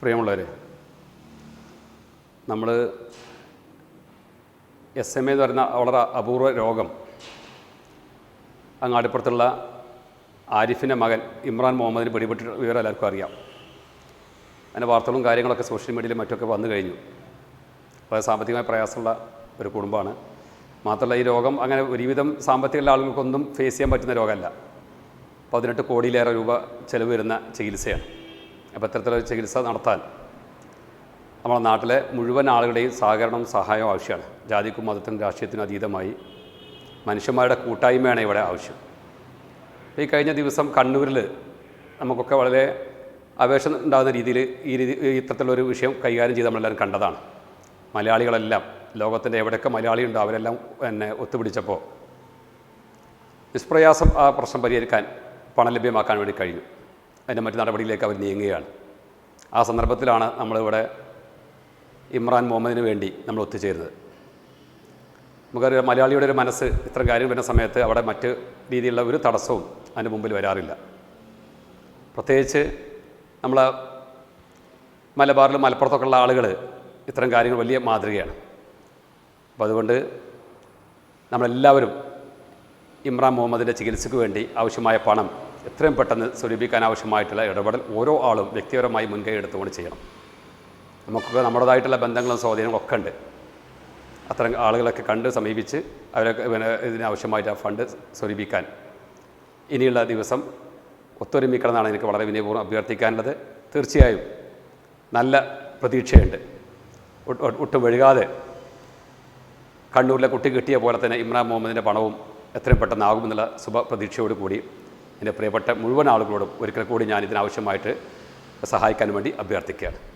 പ്രിയമുള്ളവരെ നമ്മൾ S M A എന്ന് പറയുന്ന വളരെ അപൂർവ രോഗം. അങ്ങാടിപ്പുറത്തുള്ള ആരിഫിന്റെ മകൻ ഇമ്രാൻ മുഹമ്മദിന് പിടിപെട്ട വിവരം എല്ലാവർക്കും അറിയാം. അതിന്റെ വാർത്തകളും കാര്യങ്ങളൊക്കെ സോഷ്യൽ മീഡിയയിലും മറ്റൊക്കെ വന്നു കഴിഞ്ഞു. വളരെ സാമ്പത്തികമായ പ്രയാസമുള്ള ഒരു കുടുംബമാണ്. മാത്രമല്ല ഈ രോഗം അങ്ങനെ ഒരുവിധം സാമ്പത്തികമുള്ള ആളുകൾക്കൊന്നും ഫേസ് ചെയ്യാൻ പറ്റുന്ന രോഗമല്ല. പതിനെട്ട് കോടിയിലേറെ രൂപ ചിലവ് വരുന്ന ചികിത്സയാണ്. അപ്പോൾ ഇത്തരത്തിലൊരു ചികിത്സ നടത്താൻ നമ്മുടെ നാട്ടിലെ മുഴുവൻ ആളുകളുടെയും സഹകരണം സഹായവും ആവശ്യമാണ്. ജാതിക്കും മതത്തിനും രാഷ്ട്രീയത്തിനും അതീതമായി മനുഷ്യന്മാരുടെ കൂട്ടായ്മയാണ് ഇവിടെ ആവശ്യം. ഈ കഴിഞ്ഞ ദിവസം കണ്ണൂരിൽ നമുക്കൊക്കെ വളരെ അപേക്ഷ ഉണ്ടാകുന്ന രീതിയിൽ ഈ രീതി ഇത്തരത്തിലുള്ളൊരു വിഷയം കൈകാര്യം ചെയ്ത് നമ്മളെല്ലാവരും കണ്ടതാണ്. മലയാളികളെല്ലാം ലോകത്തിന്റെ എവിടെയൊക്കെ മലയാളി ഉണ്ടോ അവരെല്ലാം എന്നെ ഒത്തുപിടിച്ചപ്പോൾ നിഷ്പ്രയാസം ആ പ്രശ്നം പരിഹരിക്കാൻ പണം ലഭ്യമാക്കാൻ വേണ്ടി കഴിഞ്ഞു. അതിന്റെ മറ്റു നടപടിയിലേക്ക് അവർ നീങ്ങുകയാണ്. ആ സന്ദർഭത്തിലാണ് നമ്മളിവിടെ ഇമ്രാൻ മുഹമ്മദിന് വേണ്ടി നമ്മൾ ഒത്തുചേരുന്നത്. നമുക്കറിയാം മലയാളിയുടെ ഒരു മനസ്സ് ഇത്തരം കാര്യം വരുന്ന സമയത്ത് അവിടെ മറ്റ് രീതിയിലുള്ള ഒരു തടസ്സവും അതിന് മുമ്പിൽ വരാറില്ല. പ്രത്യേകിച്ച് നമ്മൾ മലബാറിലും മലപ്പുറത്തൊക്കെ ഉള്ള ആളുകൾ ഇത്തരം കാര്യങ്ങൾ വലിയ മാതൃകയാണ്. അപ്പോൾ അതുകൊണ്ട് നമ്മളെല്ലാവരും ഇമ്രാൻ മുഹമ്മദിന്റെ ചികിത്സയ്ക്ക് വേണ്ടി ആവശ്യമായ പണം എത്രയും പെട്ടെന്ന് സ്വരൂപിക്കാൻ ആവശ്യമായിട്ടുള്ള ഇടപെടൽ ഓരോ ആളും വ്യക്തിപരമായി മുൻകൈ എടുത്തുകൊണ്ട് ചെയ്യണം. നമുക്കൊക്കെ നമ്മുടേതായിട്ടുള്ള ബന്ധങ്ങളും സ്വാധീനങ്ങളും ഒക്കെ ഉണ്ട്. അത്തരം ആളുകളൊക്കെ കണ്ട് സമീപിച്ച് അവരൊക്കെ പിന്നെ ഇതിനാവശ്യമായിട്ട് ആ ഫണ്ട് സ്വരൂപിക്കാൻ. ഇനിയുള്ള ദിവസം ഒത്തൊരുമിക്കണമെന്നാണ് എനിക്ക് വളരെ വിനയപൂർവം അഭ്യർത്ഥിക്കാനുള്ളത്. തീർച്ചയായും നല്ല പ്രതീക്ഷയുണ്ട്. ഒട്ട് വഴുകാതെ കണ്ണൂരിലെ കുട്ടി കിട്ടിയ പോലെ തന്നെ ഇമ്രാൻ മുഹമ്മദിന്റെ പണവും എത്രയും പെട്ടെന്നാകുമെന്നുള്ള ശുഭ പ്രതീക്ഷയോട് കൂടി എന്റെ പ്രിയപ്പെട്ട മുഴുവൻ ആളുകളോടും ഒരിക്കൽ കൂടി ഞാൻ ഇതിനാവശ്യമായിട്ട് സഹായിക്കാൻ വേണ്ടി അഭ്യർത്ഥിക്കുകയാണ്.